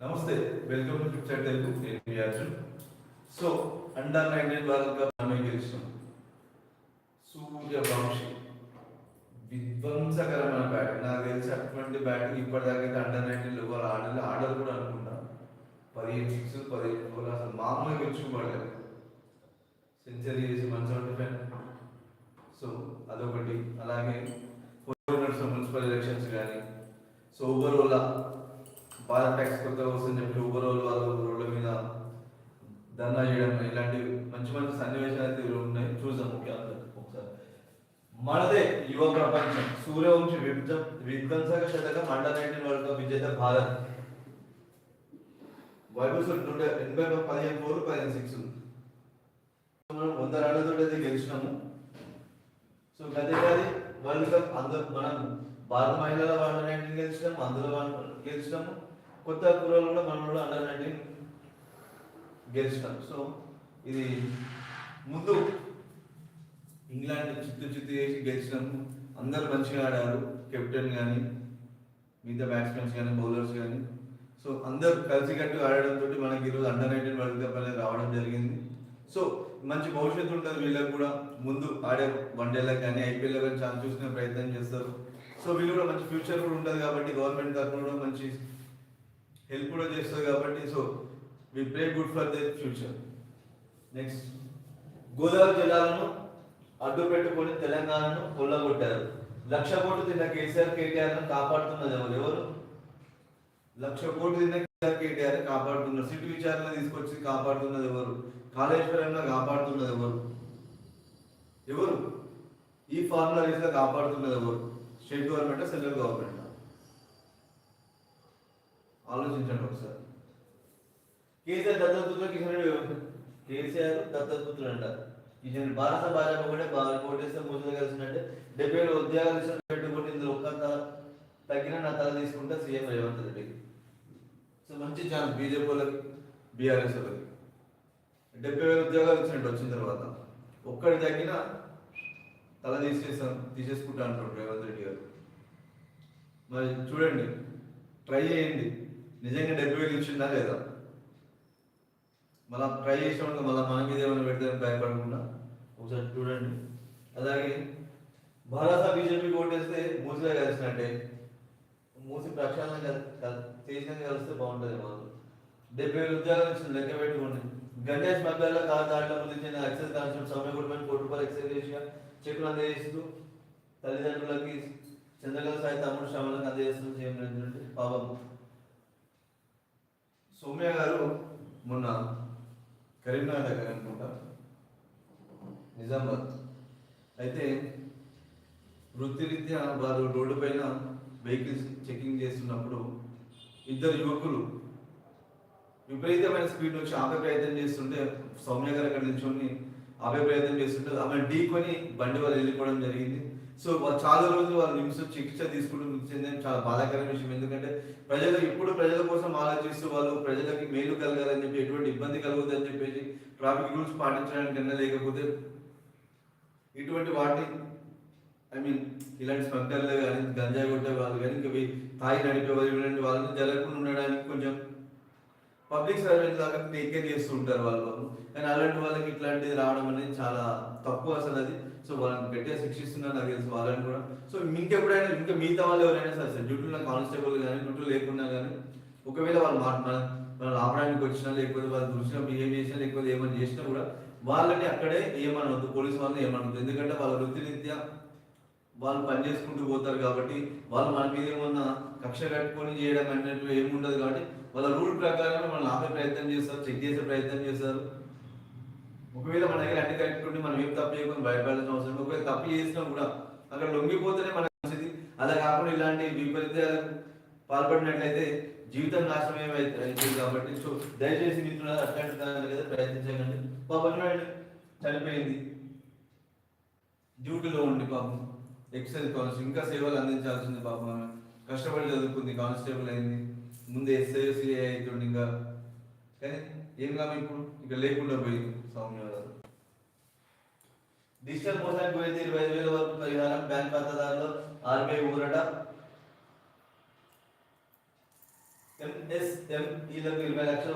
నమస్తే welcome to picture Telugu. నేను మీ Arjun. So under nineteen world cup మనమే గెలిచినాం సూర్యవంశి విధ్వంసకరమైన బ్యాట్ నాకు తెలిసి అటువంటి బ్యాటింగ్ ఇప్పటిదాకా అయితే అండర్ నైన్టీన్ ఎవరు ఆడలేదు ఆడరు కూడా అనుకుంటా. పదిహేను సిక్స్ పదిహేను ఫోర్ అసలు మామూలుగా గెలుచుకోబడలేదు. సెంచరీ చేసి మంచి సెవెంటీ సో అదొకటి. అలాగే ఫోర్ మున్సిపల్ ఎలక్షన్స్ కానీ సో ఓవరాల్ భారత్ ట్యాక్స్ కొత్తగా వస్తుందని చెప్పి ఓవరాల్ వాళ్ళు రోడ్ల మీద ధర్నా చేయడం ఇలాంటి మంచి మంచి సన్నివేశాలు అయితే ఉన్నాయి చూసాం ముఖ్యంగా ఒకసారి. మనదే యువ ప్రపంచం. సూర్యవంశి విధ్వ విధ్వంసక శతకం అండర్ నైన్టీన్ వరల్డ్ కప్ విజేత భారత్. వైభవ్ నూట ఎనభై పదిహేను ఫోర్ పదిహేను సిక్స్ మనం వంద రన్లతో అయితే గెలిచినాము. సో గది వరల్డ్ కప్ అందరూ మనం భారత మహిళల వాళ్ళ నైన్టీన్ గెలిచినాము అందులో వాళ్ళు గెలిచినాము. కొత్త కూరలు కూడా మనం కూడా అండర్ నైన్టీన్ గెలిచినాం సో ఇది ముందు ఇంగ్లాండ్ చిత్తు చిత్తు చేసి గెలిచినాము అందరు మంచిగా ఆడారు. కెప్టెన్ కానీ మిగతా బ్యాట్స్మెన్స్ కానీ బౌలర్స్ కానీ సో అందరు కలిసికట్టు ఆడడంతో మనకి ఈరోజు అండర్ నైన్టీన్ వరల్డ్ కప్ అనేది రావడం జరిగింది. సో మంచి భవిష్యత్తు ఉంటుంది వీళ్ళకి కూడా. ముందు ఆడే వన్డేలకు కానీ ఐపీఎల్ కానీ ఛాన్స్ చూసుకునే ప్రయత్నం చేస్తారు. సో వీళ్ళు కూడా మంచి ఫ్యూచర్ కూడా ఉంటుంది కాబట్టి గవర్నమెంట్ తరఫున కూడా మంచి హెల్ప్ కూడా చేస్తుంది కాబట్టి so we pray good for the future next Godavari జిల్లాలను అడ్డు పెట్టుకొని తెలంగాణను కొల్లగొట్టారు. లక్ష కోట్లు తిన్న కేసీఆర్ కేటీఆర్ కాపాడుతున్నది ఎవరు? ఎవరు? లక్ష కోట్లు తిన్న కేసీఆర్ కేటీఆర్ కాపాడుతున్నారు సిటీ విచారణ తీసుకొచ్చి కాపాడుతున్నది ఎవరు? కాళేశ్వరంగా కాపాడుతున్నది ఎవరు? ఎవరు? ఈ ఫార్ములా రీతిగా కాపాడుతున్నది ఎవరు? State government central government? ఆలోచించండి ఒకసారి. కేసీఆర్ దత్తపుత్రులు కిషన్ రెడ్డి? కేసీఆర్ దత్తపుత్రులు అంటారు కిషన్ భారత భాజపా కూడా బాగా కోటేస్తే మూసులు కలిసినట్టే. డెబ్బై ఏడు ఉద్యోగాలు పెట్టుకుంటే ఇందులో ఒక్క తల తగ్గిన నా తల తీసుకుంటే సీఎం రేవంత్ రెడ్డి. సో మంచి ఛాన్స్ బీజేపీ వాళ్ళకి బీఆర్ఎస్ వాళ్ళకి. డెబ్బై వేల ఉద్యోగాలు ఇచ్చినట్టు వచ్చిన తర్వాత ఒక్కడి తగ్గిన తల తీసేసాం తీసేసుకుంటా అంటారు రేవంత్ రెడ్డి గారు. మరి చూడండి ట్రై చేయండి. నిజంగా డెబ్బై వేలు ఇచ్చిందా లేదా? మళ్ళీ ట్రై చేసినప్పుడు మళ్ళీ మన మీద ఏమైనా పెడతామని భయపడకుండా ఒకసారి చూడండి. అలాగే భారత బీజేపీ ఓటేస్తే మూసిగా కలిసినట్టే. మూసి ప్రక్షాళన కల్- చేసిన కలిస్తే బాగుంటుంది మాకు. డెబ్బై వేల ఉద్యోగాలు ఇచ్చిన లెక్క పెట్టుకోండి. గణేష్ మధ్యలో కాదు దాంట్లో ముందు ఇచ్చిన ఎక్సైజ్ కాన్స్టెంట్ సమయం కూడా కోటి రూపాయలు ఎక్సైజ్ చేసిగా చెక్కులు అందజేస్తూ తల్లిదండ్రులకి చంద్రకళ సాయి తమ్ముడు శ్రమలకు అందజేస్తున్న సీఎం రేవంత్ పాపం. సౌమ్య గారు మొన్న కరీంనగర్ దగ్గర అనుకుంటా. నిజామాబాద్. అయితే వృత్తిరీత్యా వారు రోడ్డు పైన వెహికల్స్ చెకింగ్ చేస్తున్నప్పుడు ఇద్దరు యువకులు విపరీతమైన స్పీడ్ వచ్చి ఆపే ప్రయత్నం చేస్తుంటే సౌమ్య గారు అక్కడ నిల్చొని ఆపే ప్రయత్నం చేస్తుంటే ఆమె ఢీకొని బండి వాళ్ళు వెళ్ళిపోవడం జరిగింది. సో వాళ్ళు చాలా రోజులు వాళ్ళు నిమిషం చికిత్స తీసుకుంటూ మృతి చాలా బాధాకరమైన విషయం. ఎందుకంటే ప్రజలు ఇప్పుడు ప్రజల కోసం ఆలోచిస్తూ వాళ్ళు ప్రజలకి మేలు కలగాలని చెప్పి ఎటువంటి ఇబ్బంది కలగదని చెప్పేసి ట్రాఫిక్ రూల్స్ పాటించడానికన్నా లేకపోతే ఇటువంటి వాటిని ఐ మీన్ ఇలాంటి స్మగ్లర్లు కానీ గంజా కొట్టే వాళ్ళు కానీ ఇంకా వీ- తాగి నడిపే వాళ్ళు ఇలాంటి వాళ్ళని జరగకుండా ఉండడానికి కొంచెం పబ్లిక్ సర్వెంట్ లాగా టేక్ కేర్ చేస్తూ ఉంటారు వాళ్ళు కానీ అలాంటి వాళ్ళకి ఇట్లాంటిది రావడం అనేది చాలా తక్కువ అసలు అది. సో వాళ్ళని గట్టిగా శిక్షిస్తున్నారు నాకు తెలుసు వాళ్ళని కూడా. సో ఇంకెప్పుడైనా ఇంకా మిగతా వాళ్ళు ఎవరైనా సరే సార్ డ్యూటీలో కానిస్టేబుల్ కానీ డ్యూటీ లేకున్నా కానీ ఒకవేళ వాళ్ళు మాట మన మనం ఆపడానికి వచ్చినా లేకపోతే వాళ్ళు దృష్టిలో బిహేవ్ చేసినా లేకపోతే ఏమైనా చేసినా కూడా వాళ్ళని అక్కడే ఏమనవద్దు పోలీస్ వాళ్ళని ఏమనవద్దు ఎందుకంటే వాళ్ళ వృత్తిరీత్యా వాళ్ళు పని చేసుకుంటూ పోతారు కాబట్టి వాళ్ళు మన మీద ఏమన్నా కక్ష కట్టుకొని చేయడం అన్నట్టు ఏముండదు కాబట్టి వాళ్ళ రూల్ ప్రకారం మనల్ని ఆపే ప్రయత్నం చేస్తారు చెక్ చేసే ప్రయత్నం చేస్తారు. ఒకవేళ మన దగ్గర అన్ని కరెక్ట్ ఉండి మనం ఏం తప్పు చేయకుండా భయపడాల్సిన అవసరం ఒకవేళ తప్పు చేసినా కూడా అక్కడ లొంగిపోతేనే మన మంచిది. అలా కాకుండా ఇలాంటి విపరీతాలకు పాల్పడినట్లయితే జీవితం నాశనం ఏమైతుంది కాబట్టి. సో దయచేసి మిత్రులు అట్లాంటి దాని మీద ప్రయత్నించకండి. పాపం చనిపోయింది. డ్యూటీలో ఉండి పాపం ఎక్సైజ్ కానిస్టేబుల్ ఇంకా సేవలు అందించాల్సింది పాపం కష్టపడి చదువుకుంది కానిస్టేబుల్ అయింది. ముందు ఎస్ఐ సిఐ అవుతుంది ఇంకా కానీ ఏం కాదు ఇప్పుడు? ఇక లేకుండా పోయింది సౌమ్య గారు. డిజిటల్ మోసానికి పోయింది ఇరవై ఐదు వేల వరకు పరిహారం బ్యాంక్ ఖాతాదారులు ఆర్బీఐ ఊరట. ఎంఎస్ఎంఈలకు ఇరవై లక్షల